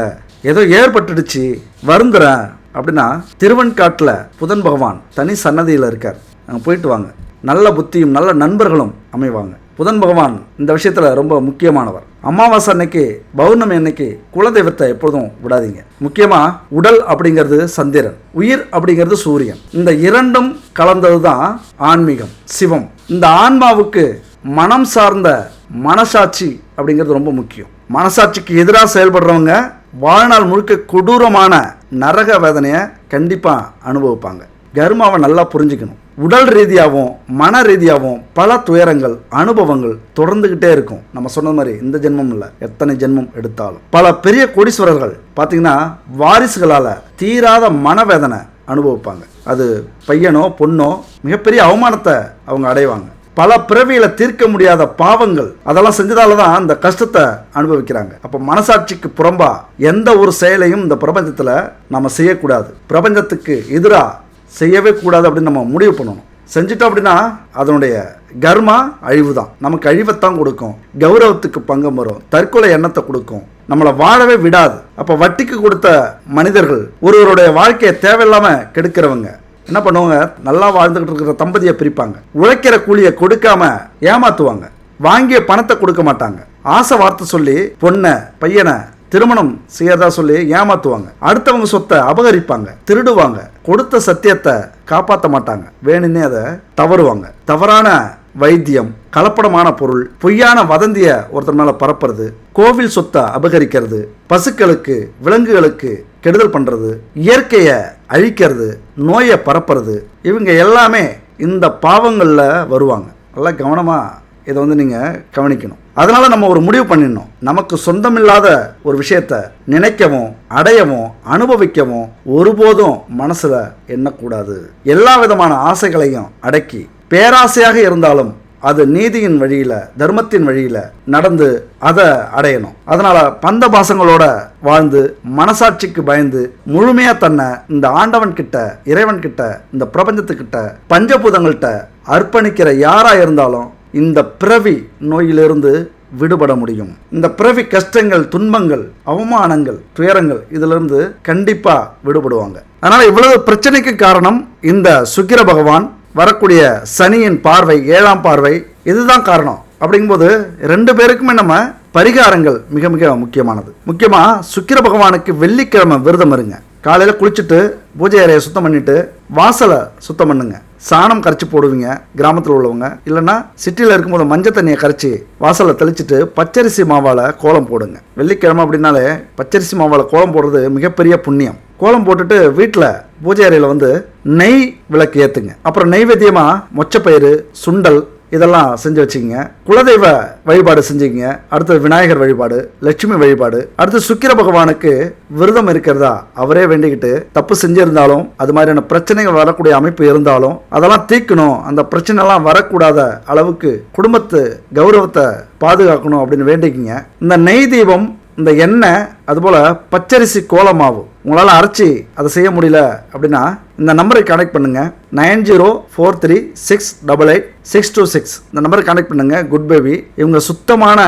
ஏதோ ஏற்பட்டுடுச்சு வருந்துறேன் அப்படின்னா திருவன்காட்டில் புதன் பகவான் தனி சன்னதியில் இருக்கார். அங்கே போயிட்டு வாங்க. நல்ல புத்தியும் நல்ல நண்பர்களும் அமைவாங்க. புதன் பகவான் இந்த விஷயத்தில் ரொம்ப முக்கியமானவர். அமாவாசை அன்னைக்கு பௌர்ணமி அன்னைக்கு குலதெய்வத்தை எப்பொழுதும் விடாதீங்க. முக்கியமாக உடல் அப்படிங்கிறது சந்திரன் உயிர் அப்படிங்கிறது சூரியன். இந்த இரண்டும் கலந்தது தான் ஆன்மீகம் சிவம். இந்த ஆன்மாவுக்கு மனம் சார்ந்த மனசாட்சி அப்படிங்கிறது ரொம்ப முக்கியம். மனசாட்சிக்கு எதிராக செயல்படுறவங்க வாழ்நாள் முழுக்க கொடூரமான நரக வேதனையை கண்டிப்பாக அனுபவிப்பாங்க. கர்மாவை நல்லா புரிஞ்சுக்கணும். உடல் ரீதியாகவும் மன ரீதியாகவும் பல துயரங்கள் அனுபவங்கள் தொடர்ந்துக்கிட்டே இருக்கும். நம்ம சொன்ன மாதிரி இந்த ஜென்மம் இல்லை. எத்தனை ஜென்மம் எடுத்தாலும். பல பெரிய கோடீஸ்வரர்கள் பார்த்தீங்கன்னா வாரிசுகளால் தீராத மனவேதனை அனுபவிப்பாங்க. அது பையனோ பொண்ணோ மிகப்பெரிய அவமானத்தை அவங்க அடைவாங்க. பல பிறவியில தீர்க்க முடியாத பாவங்கள் அதெல்லாம் செஞ்சதால தான் அந்த கஷ்டத்தை அனுபவிக்கிறாங்க. அப்போ மனசாட்சிக்கு புறம்பா எந்த ஒரு செயலையும் இந்த பிரபஞ்சத்தில் நம்ம செய்யக்கூடாது. பிரபஞ்சத்துக்கு எதிராக செய்யவே கூடாது அப்படின்னு நம்ம முடிவு பண்ணணும். செஞ்சிட்டோம் அப்படின்னா அதனுடைய கர்மா அழிவு தான் நமக்கு அழிவைத்தான் கொடுக்கும். கௌரவத்துக்கு பங்கம் வரும். தற்கொலை எண்ணத்தை கொடுக்கும். நம்மளை வாழவே விடாது. அப்போ வட்டிக்கு கொடுத்த மனிதர்கள் ஒருவருடைய வாழ்க்கையை தேவையில்லாமல் கெடுக்கிறவங்க. என்ன பண்ணுவாங்க? நல்லா வாழ்ந்துகிட்டு இருக்கிற தம்பதியை பிரிப்பாங்க. உழைக்கிற கூலியை கொடுக்காம ஏமாத்துவாங்க. வாங்கிய பணத்தை கொடுக்க மாட்டாங்க. ஆசை வார்த்தை சொல்லி பொண்ணை பையனை திருமணம் செய்யறதா சொல்லி ஏமாத்துவாங்க. அடுத்தவங்க சொத்தை அபகரிப்பாங்க திருடுவாங்க கொடுத்த சத்தியத்தை காப்பாற்ற மாட்டாங்க. வேணும்னே அதை தவறுவாங்க. தவறான வைத்தியம் கலப்படமான பொருள் பொய்யான வதந்திய ஒருத்தர் மேல பரப்புறது கோவில் சொத்தை அபகரிக்கிறது பசுக்களுக்கு விலங்குகளுக்கு கெடுதல் பண்றது இயற்கையை அழிக்கிறது நோயை பரப்புறது இவங்க எல்லாமே இந்த பாவங்களில் வருவாங்க. நல்லா கவனமாக இதை வந்து நீங்கள் கவனிக்கணும். அதனால் நம்ம ஒரு முடிவு பண்ணிடணும். நமக்கு சொந்தமில்லாத ஒரு விஷயத்த நினைக்கவும் அடையவும் அனுபவிக்கவும் ஒருபோதும் மனசில் எண்ணக்கூடாது. எல்லா விதமான ஆசைகளையும் அடக்கி பேராசையாக இருந்தாலும் அது நீதியின் வழியில் தர்மத்தின் வழியில் நடந்து அதை அடையணும். அதனால் பந்த பாசங்களோட வாழ்ந்து மனசாட்சிக்கு பயந்து முழுமையாக தன்னை இந்த ஆண்டவன் கிட்ட இறைவன் கிட்ட இந்த பிரபஞ்சத்துக்கிட்ட பஞ்சபூதங்கள்கிட்ட அர்ப்பணிக்கிற யாராக இருந்தாலும் இந்த பிறவி நோயிலிருந்து விடுபட முடியும். இந்த பிறவி கஷ்டங்கள் துன்பங்கள் அவமானங்கள் துயரங்கள் இதிலிருந்து கண்டிப்பாக விடுபடுவாங்க. அதனால் இவ்வளவு பிரச்சனைக்கு காரணம் இந்த சுக்கிர பகவான் வரக்கூடிய சனியின் பார்வை ஏழாம் பார்வை இதுதான் காரணம். அப்படிங்கும்போது ரெண்டு பேருக்குமே நம்ம பரிகாரங்கள் மிக மிக முக்கியமானது. முக்கியமாக சுக்கிர பகவானுக்கு வெள்ளிக்கிழமை விரதம் இருங்க. காலையில் குளிச்சுட்டு பூஜை அறையை சுத்தம் பண்ணிட்டு வாசலை சுத்தம் பண்ணுங்க. சாணம் கரைச்சி போடுவீங்க கிராமத்தில் உள்ளவங்க. இல்லைன்னா சிட்டியில் இருக்கும்போது மஞ்சள் தண்ணியை கரைச்சி வாசலை தெளிச்சிட்டு பச்சரிசி மாவால் கோலம் போடுங்க. வெள்ளிக்கிழமை அப்படின்னாலே பச்சரிசி மாவால் கோலம் போடுறது மிகப்பெரிய புண்ணியம். கோலம் போட்டுட்டு வீட்டில் பூஜை அறையில் வந்து நெய் விளக்கு ஏற்றுங்க அப்புறம் நெய்வேத்தியமாக மொச்சப்பயிறு சுண்டல் இதெல்லாம் செஞ்சு வச்சுக்கங்க. குலதெய்வ வழிபாடு செஞ்சுக்கங்க. அடுத்தது விநாயகர் வழிபாடு லட்சுமி வழிபாடு. அடுத்து சுக்கிர பகவானுக்கு விரதம் இருக்கிறதா அவரே வேண்டிக்கிட்டு தப்பு செஞ்சிருந்தாலும் அது மாதிரியான பிரச்சனைகள் வரக்கூடிய அமைப்பு இருந்தாலும் அதெல்லாம் தீர்க்கணும். அந்த பிரச்சனைலாம் வரக்கூடாத அளவுக்கு குடும்பத்து கௌரவத்தை பாதுகாக்கணும் அப்படின்னு வேண்டிக்கிங்க. இந்த நெய் தீபம் இந்த எண்ணெய் அதுபோல் பச்சரிசி கோலமாவு உங்களால் அரைச்சி அதை செய்ய முடியல அப்படின்னா இந்த நம்பருக்கு கனெக்ட் பண்ணுங்கள் nine zero four three six double eight six two six. இந்த நம்பரை கனெக்ட் பண்ணுங்கள் குட் பேபி இவங்க சுத்தமான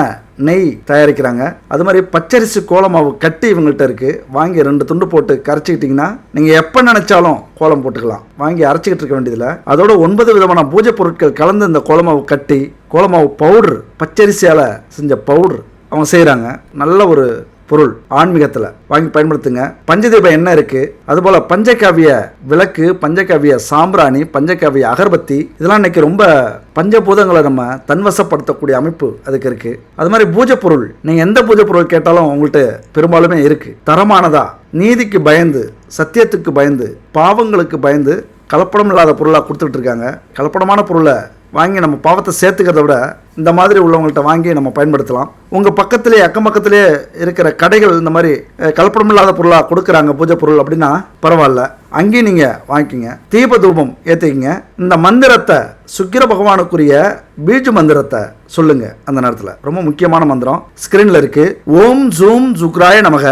நெய் தயாரிக்கிறாங்க. அது மாதிரி பச்சரிசி கோலமாவு கட்டி இவங்கள்ட்ட இருக்கு. வாங்கி ரெண்டு துண்டு போட்டு கரைச்சிக்கிட்டிங்கன்னா நீங்கள் எப்போ நினச்சாலும் கோலம் போட்டுக்கலாம். வாங்கி அரைச்சிக்கிட்டு இருக்க வேண்டியதில்லை. அதோட ஒன்பது விதமான பூஜை பொருட்கள் கலந்து இந்த கோலமாவு கட்டி கோலமாவு பவுடர் பச்சரிசியால் செஞ்ச பவுடர் அவங்க செய்கிறாங்க நல்ல ஒரு பொருள் ஆன்மீகத்தில் வாங்கி பயன்படுத்துங்க. பஞ்சதீப என்ன இருக்குது அதுபோல் பஞ்சகாவிய விளக்கு பஞ்சகாவிய சாம்பிராணி பஞ்சகாவிய அகர்பத்தி இதெல்லாம் இன்னைக்கு ரொம்ப பஞ்சபூதங்களை நம்ம தன்வசப்படுத்தக்கூடிய அமைப்பு அதுக்கு இருக்குது அது மாதிரி பூஜை பொருள் நீங்கள் எந்த பூஜை பொருள் கேட்டாலும் உங்கள்கிட்ட பெரும்பாலுமே இருக்குது தரமானதா நீதிக்கு பயந்து சத்தியத்துக்கு பயந்து பாவங்களுக்கு பயந்து கலப்படம் இல்லாத பொருளாக கொடுத்துட்டு இருக்காங்க. கலப்படமான பொருளை வாங்கி நம்ம பாவத்தை சேர்த்துக்கிறத விட இந்த மாதிரி உள்ளவங்கள்ட்ட வாங்கி நம்ம பயன்படுத்தலாம். உங்கள் பக்கத்திலே அக்கம் பக்கத்திலே இருக்கிற கடைகள் இந்த மாதிரி கலப்படமில்லாத பொருளாக கொடுக்குறாங்க பூஜை பொருள் அப்படின்னா பரவாயில்ல. அங்கேயும் நீங்கள் வாங்கிக்கிங்க. தீப தூபம் ஏற்றிக்கிங்க இந்த மந்திரத்தை சுக்கிர பகவானுக்குரிய பீஜ மந்திரத்தை சொல்லுங்க அந்த நேரத்தில். ரொம்ப முக்கியமான மந்திரம். ஸ்க்ரீனில் இருக்குது ஓம் ஜூம் சுக்ராய நமக.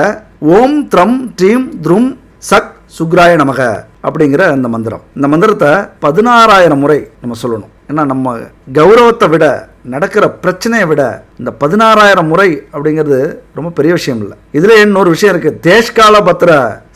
ஓம் த்ரம் ட்ரீம் த்ரும் சக் சுக்ராய நமக அப்படிங்கிற அந்த மந்திரம். இந்த மந்திரத்தை பதினாறாயிரம் முறை நம்ம சொல்லணும். ஏன்னா நம்ம கௌரவத்தை விட நடக்கிற பிரச்சனையை விட இந்த பதினாறாயிரம் முறை அப்படிங்கிறது ரொம்ப பெரிய விஷயம் இல்லை. இதில் இன்னொரு விஷயம் இருக்கு. தேஷ்கால பத்திர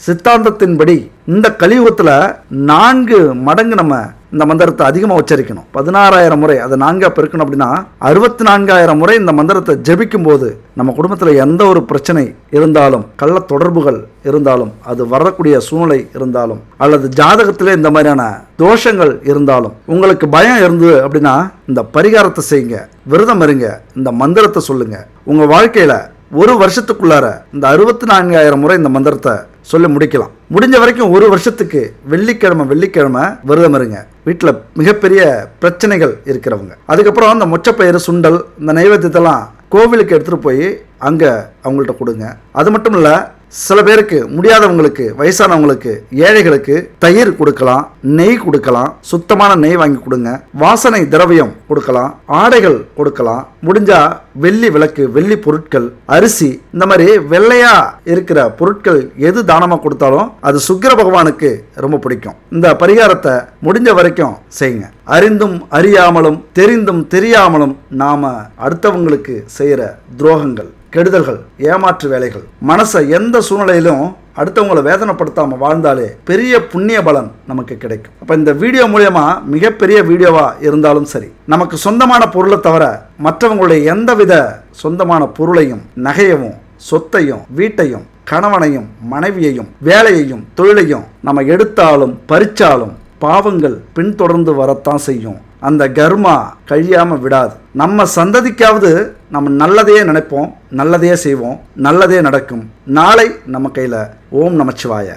சித்தாந்தத்தின்படி இந்த கலியுகத்தில் நான்கு மடங்கு நம்ம இந்த மந்திரத்தை அதிகமாக உச்சரிக்கணும். பதினாறாயிரம் முறை அதை நான்காக பெருக்கணும் அப்படின்னா அறுபத்தி நான்காயிரம் முறை இந்த மந்திரத்தை ஜபிக்கும் போது நம்ம குடும்பத்தில் எந்த ஒரு பிரச்சனை இருந்தாலும் கள்ள தொடர்புகள் இருந்தாலும் அது வரக்கூடிய சூழ்நிலை இருந்தாலும் அல்லது ஜாதகத்திலே இந்த மாதிரியான தோஷங்கள் இருந்தாலும் உங்களுக்கு பயம் இருந்தது அப்படின்னா இந்த பரிகாரத்தை செய்யுங்க. விரதம் இருங்க. இந்த மந்திரத்தை சொல்லுங்க. உங்கள் வாழ்க்கையில் ஒரு வருஷத்துக்குள்ளார இந்த அறுபத்தி நான்காயிரம் முறை இந்த மந்திரத்தை சொல்லி முடிக்கலாம். முடிஞ்ச வரைக்கும் ஒரு வருஷத்துக்கு வெள்ளிக்கிழமை வெள்ளிக்கிழமை விரதம் இருங்க. வீட்டில் மிகப்பெரிய பிரச்சனைகள் இருக்கிறவங்க. அதுக்கப்புறம் அந்த மொச்சப்பயிறு சுண்டல் இந்த நைவேத்தியத்தெல்லாம் கோவிலுக்கு எடுத்துகிட்டு போய் அங்கே அவங்கள்ட்ட கொடுங்க. அது மட்டும் இல்லை சில பேருக்கு முடியாதவங்களுக்கு வயசானவங்களுக்கு ஏழைகளுக்கு தயிர் கொடுக்கலாம் நெய் கொடுக்கலாம் சுத்தமான நெய் வாங்கி கொடுங்க. வாசனை திரவியம் கொடுக்கலாம் ஆடைகள் கொடுக்கலாம். முடிஞ்சா வெள்ளி விளக்கு வெள்ளி பொருட்கள் அரிசி இந்த மாதிரி வெள்ளையா இருக்கிற பொருட்கள் எது தானமா கொடுத்தாலும் அது சுக்கிர பகவானுக்கு ரொம்ப பிடிக்கும். இந்த பரிகாரத்தை முடிஞ்ச வரைக்கும் செய்யுங்க. அறிந்தும் அறியாமலும் தெரிந்தும் தெரியாமலும் நாம அடுத்தவங்களுக்கு செய்யற துரோகங்கள். கெடுதல்கள் ஏமாற்று வேலைகள். மனசை எந்த சூழ்நிலையிலும் அடுத்தவங்களை வேதனைப்படுத்தாமல் வாழ்ந்தாலே பெரிய புண்ணிய பலன் நமக்கு கிடைக்கும். அப்போ இந்த வீடியோ மூலயமா மிகப்பெரிய வீடியோவாக இருந்தாலும் சரி நமக்கு சொந்தமான பொருளை தவிர மற்றவங்களுடைய எந்தவித சொந்தமான பொருளையும் நகையவும் சொத்தையும் வீட்டையும் கணவனையும் மனைவியையும் வேலையையும் தொழிலையும் நம்ம எடுத்தாலும் பறிச்சாலும் பாவங்கள் பின்தொடர்ந்து வரத்தான் செய்யும். அந்த கர்மா கழியாமல் விடாது. நம்ம சந்ததிக்காவது நம்ம நல்லதையே நினைப்போம் நல்லதையே செய்வோம் நல்லதே நடக்கும். நாளை நம்ம கையில் ஓம் நமச்சிவாய.